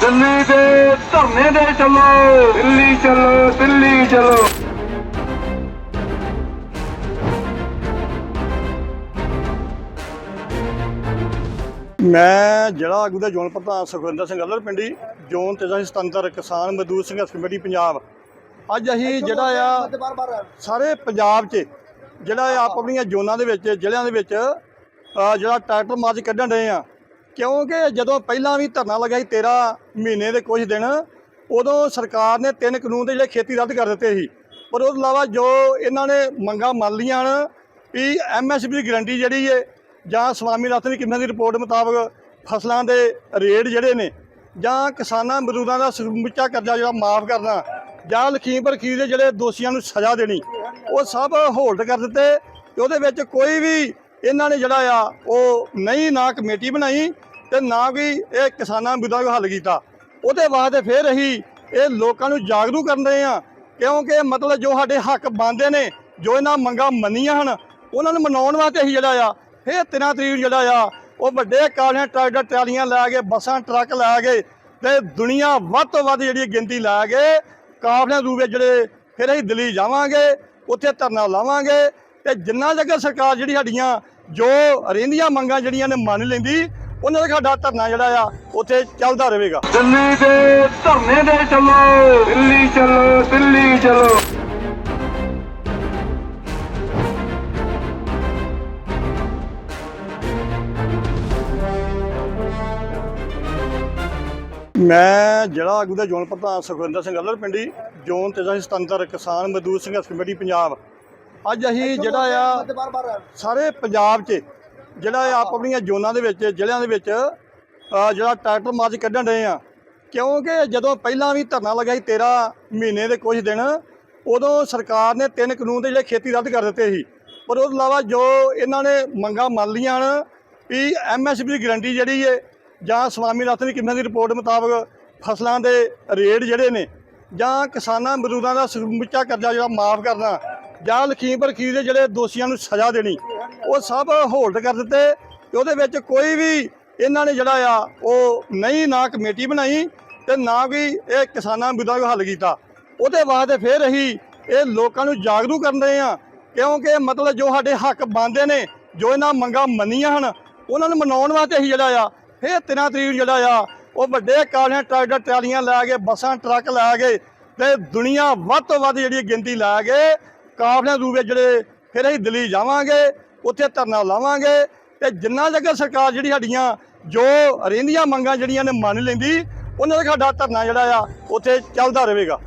ਦਿੱਲੀ ਦੇ ਧਰਨੇ ਦੇ ਚੱਲੋ ਦਿੱਲੀ ਚੱਲੋ ਦਿੱਲੀ ਚੱਲੋ। ਮੈਂ ਜ਼ਿਲ੍ਹਾ ਆਗੂ ਦਾ ਜੋਨ ਪ੍ਰਧਾਨ ਸੁਖਵਿੰਦਰ ਸਿੰਘ ਅੱਲਰ ਪਿੰਡੀ ਜੋਨ ਤੇ ਅਸੀਂ ਸੁਤੰਤਰ ਕਿਸਾਨ ਮਜ਼ਦੂਰ ਸੰਘਰਸ਼ ਕਮੇਟੀ ਪੰਜਾਬ। ਅੱਜ ਅਸੀਂ ਜਿਹੜਾ ਆ ਸਾਰੇ ਪੰਜਾਬ 'ਚ ਜਿਹੜਾ ਆ ਆਪ ਆਪਣੀਆਂ ਜ਼ੋਨਾਂ ਦੇ ਵਿੱਚ ਜ਼ਿਲ੍ਹਿਆਂ ਦੇ ਵਿੱਚ ਜਿਹੜਾ ਟਰੈਕਟਰ ਮਾਰਚ ਕੱਢਣ ਰਹੇ ਆ ਕਿਉਂਕਿ ਜਦੋਂ ਪਹਿਲਾਂ ਵੀ ਧਰਨਾ ਲੱਗਾ ਸੀ 13 ਮਹੀਨੇ ਦੇ ਕੁਝ ਦਿਨ, ਉਦੋਂ ਸਰਕਾਰ ਨੇ ਤਿੰਨ ਕਾਨੂੰਨ ਦੇ ਜਿਹੜੇ ਖੇਤੀ ਰੱਦ ਕਰ ਦਿੱਤੇ ਸੀ। ਪਰ ਉਸ ਤੋਂ ਇਲਾਵਾ ਜੋ ਇਹਨਾਂ ਨੇ ਮੰਗਾਂ ਮੰਨ ਲਈਆਂ ਹਨ, ਵੀ ਐਮਐਸਪੀ ਦੀ ਗਰੰਟੀ ਜਿਹੜੀ ਹੈ, ਜਾਂ ਸਵਾਮੀਨਾਥਨ ਦੀ ਕਿੰਨਾਂ ਦੀ ਰਿਪੋਰਟ ਮੁਤਾਬਕ ਫਸਲਾਂ ਦੇ ਰੇਟ ਜਿਹੜੇ ਨੇ, ਜਾਂ ਕਿਸਾਨਾਂ ਮਜ਼ਦੂਰਾਂ ਦਾ ਸਮੁੱਚਾ ਕਰਜ਼ਾ ਜਿਹੜਾ ਮਾਫ ਕਰਨਾ, ਜਾਂ ਲਖੀਮਪੁਰ ਖੀਰ ਦੇ ਜਿਹੜੇ ਦੋਸ਼ੀਆਂ ਨੂੰ ਸਜ਼ਾ ਦੇਣੀ, ਉਹ ਸਭ ਹੋਲਡ ਕਰ ਦਿੱਤੇ। ਤੇ ਉਹਦੇ ਵਿੱਚ ਕੋਈ ਵੀ ਇਹਨਾਂ ਨੇ ਜਿਹੜਾ ਆ, ਉਹ ਨਹੀਂ ਨਾ ਕਮੇਟੀ ਬਣਾਈ ਤੇ ਨਾ ਕੋਈ ਇਹ ਕਿਸਾਨਾਂ ਮੁੱਦਾ ਹੱਲ ਕੀਤਾ। ਉਹਦੇ ਵਾਸਤੇ ਫਿਰ ਅਸੀਂ ਇਹ ਲੋਕਾਂ ਨੂੰ ਜਾਗਰੂਕ ਕਰਨ ਰਹੇ ਆ ਕਿਉਂਕਿ ਮਤਲਬ ਜੋ ਸਾਡੇ ਹੱਕ ਬਣਦੇ ਨੇ, ਜੋ ਇਹਨਾਂ ਮੰਗਾਂ ਮੰਨੀਆਂ ਹਨ, ਉਹਨਾਂ ਨੂੰ ਮਨਾਉਣ ਵਾਸਤੇ ਅਸੀਂ ਜਿਹੜਾ ਆ, ਫਿਰ 13 ਤਰੀਕ ਨੂੰ ਜਿਹੜਾ ਆ, ਉਹ ਵੱਡੇ ਕਾਲਿਆਂ ਟਰੈਕਟਰ ਟਰਾਲੀਆਂ ਲੈ ਕੇ, ਬੱਸਾਂ, ਟਰੱਕ ਲੈ ਕੇ ਤੇ ਦੁਨੀਆ ਵੱਧ ਤੋਂ ਵੱਧ ਜਿਹੜੀ ਗਿਣਤੀ ਲੈ ਕੇ ਕਾਫਲਿਆਂ ਰੂਪ ਵਿੱਚ ਜਿਹੜੇ ਫਿਰ ਅਸੀਂ ਦਿੱਲੀ ਜਾਵਾਂਗੇ, ਉੱਥੇ ਧਰਨਾ ਲਾਵਾਂਗੇ ਤੇ ਜਿੰਨਾ ਜਗ੍ਹਾ ਸਰਕਾਰ ਜਿਹੜੀ ਸਾਡੀਆਂ ਜੋ ਰਹਿੰਦੀਆਂ ਮੰਗਾਂ ਜਿਹੜੀਆਂ ਨੇ ਮੰਨ ਲੈਂਦੀ ਉਹਨਾਂ ਦਾ ਸਾਡਾ ਧਰਨਾ ਜਿਹੜਾ ਆ ਉੱਥੇ ਚੱਲਦਾ ਰਹੇਗਾ। ਦਿੱਲੀ ਦੇ ਧਰਨੇ ਦੇ ਚੱਲੋ ਦਿੱਲੀ ਚੱਲੋ ਦਿੱਲੀ ਚੱਲੋ। ਮੈਂ ਜ਼ਿਲ੍ਹਾ ਆਗੂ ਦਾ ਜੋਨ ਪ੍ਰਧਾਨ ਸੁਖਵਿੰਦਰ ਸਿੰਘ ਅੱਲਰ ਪਿੰਡੀ ਜੋਨ ਤੇ ਅਸੀਂ ਸੁਤੰਤਰ ਕਿਸਾਨ ਮਜ਼ਦੂਰ ਸੰਘਰਸ਼ ਕਮੇਟੀ ਪੰਜਾਬ। ਅੱਜ ਅਸੀਂ ਜਿਹੜਾ ਆ ਸਾਰੇ ਪੰਜਾਬ 'ਚ ਜਿਹੜਾ ਆਪ ਆਪਣੀਆਂ ਜ਼ੋਨਾਂ ਦੇ ਵਿੱਚ, ਜ਼ਿਲ੍ਹਿਆਂ ਦੇ ਵਿੱਚ ਜਿਹੜਾ ਟਰੈਕਟਰ ਮਾਰਚ ਕੱਢਣ ਰਹੇ ਆ। ਕਿਉਂਕਿ ਜਦੋਂ ਪਹਿਲਾਂ ਵੀ ਧਰਨਾ ਲੱਗਾ ਸੀ 13 ਮਹੀਨੇ ਦੇ ਕੁਝ ਦਿਨ, ਉਦੋਂ ਸਰਕਾਰ ਨੇ ਤਿੰਨ ਕਾਨੂੰਨ ਦੇ ਜਿਹੜੇ ਖੇਤੀ ਰੱਦ ਕਰ ਦਿੱਤੇ ਸੀ। ਪਰ ਉਸ ਤੋਂ ਇਲਾਵਾ ਜੋ ਇਹਨਾਂ ਨੇ ਮੰਗਾਂ ਮੰਨ ਲਈਆਂ ਹਨ, ਵੀ ਐਮਐਸਪੀ ਦੀ ਗਰੰਟੀ ਜਿਹੜੀ ਹੈ ਜਾਂ ਸਵਾਮੀਨਾਥਨ ਦੀ ਕਿੰਨਾਂ ਦੀ ਰਿਪੋਰਟ ਮੁਤਾਬਕ ਫਸਲਾਂ ਦੇ ਰੇਟ ਜਿਹੜੇ ਨੇ, ਜਾਂ ਕਿਸਾਨਾਂ ਮਜ਼ਦੂਰਾਂ ਦਾ ਸਮੁੱਚਾ ਕਰਜ਼ਾ ਜਿਹੜਾ ਮਾਫ ਕਰਨਾ, ਜਾਂ ਲਖੀਮਪੁਰ ਖੀਰ ਦੇ ਜਿਹੜੇ ਦੋਸ਼ੀਆਂ ਨੂੰ ਸਜ਼ਾ ਦੇਣੀ ਉਹ ਸਭ ਹੋਲਡ ਕਰ ਦਿੱਤੇ ਤੇ ਉਹਦੇ ਵਿੱਚ ਕੋਈ ਵੀ ਇਹਨਾਂ ਨੇ ਜਿਹੜਾ ਆ, ਉਹ ਨਹੀਂ ਨਾ ਕਮੇਟੀ ਬਣਾਈ ਤੇ ਨਾ ਵੀ ਇਹ ਕਿਸਾਨਾਂ ਮੁੱਦਾ ਹੱਲ ਕੀਤਾ। ਉਹਦੇ ਵਾਸਤੇ ਫਿਰ ਅਸੀਂ ਇਹ ਲੋਕਾਂ ਨੂੰ ਜਾਗਰੂਕ ਕਰਨ ਰਹੇ ਆ ਕਿਉਂਕਿ ਮਤਲਬ ਜੋ ਸਾਡੇ ਹੱਕ ਬਣਦੇ ਨੇ, ਜੋ ਇਹਨਾਂ ਮੰਗਾਂ ਮੰਨੀਆਂ ਹਨ, ਉਹਨਾਂ ਨੂੰ ਮਨਾਉਣ ਵਾਸਤੇ ਅਸੀਂ ਜਿਹੜਾ ਆ, ਫਿਰ 13 ਤਰੀਕ ਨੂੰ ਜਿਹੜਾ ਆ, ਉਹ ਵੱਡੇ ਕਾਲਿਆਂ ਟਰੈਕਟਰ ਟਰਾਲੀਆਂ ਲੈ ਕੇ, ਬੱਸਾਂ, ਟਰੱਕ ਲੈ ਕੇ ਤੇ ਦੁਨੀਆ ਵੱਧ ਤੋਂ ਵੱਧ ਜਿਹੜੀ ਗਿਣਤੀ ਲੈ ਕੇ ਕਾਫਲੇ ਰੂਪ ਵਿੱਚ ਜਿਹੜੇ, ਫਿਰ ਅਸੀਂ ਦਿੱਲੀ ਜਾਵਾਂਗੇ। ਉੱਥੇ ਧਰਨਾ ਲਾਵਾਂਗੇ ਤੇ ਜਿੰਨਾ ਜਗ੍ਹਾ ਸਰਕਾਰ ਜਿਹੜੀ ਸਾਡੀਆਂ ਜੋ ਰਹਿੰਦੀਆਂ ਮੰਗਾਂ ਜਿਹੜੀਆਂ ਨੇ ਮੰਨ ਲੈਂਦੀ, ਉਹਨਾਂ ਦਾ ਸਾਡਾ ਧਰਨਾ ਜਿਹੜਾ ਆ, ਉੱਥੇ ਚੱਲਦਾ ਰਹੇਗਾ।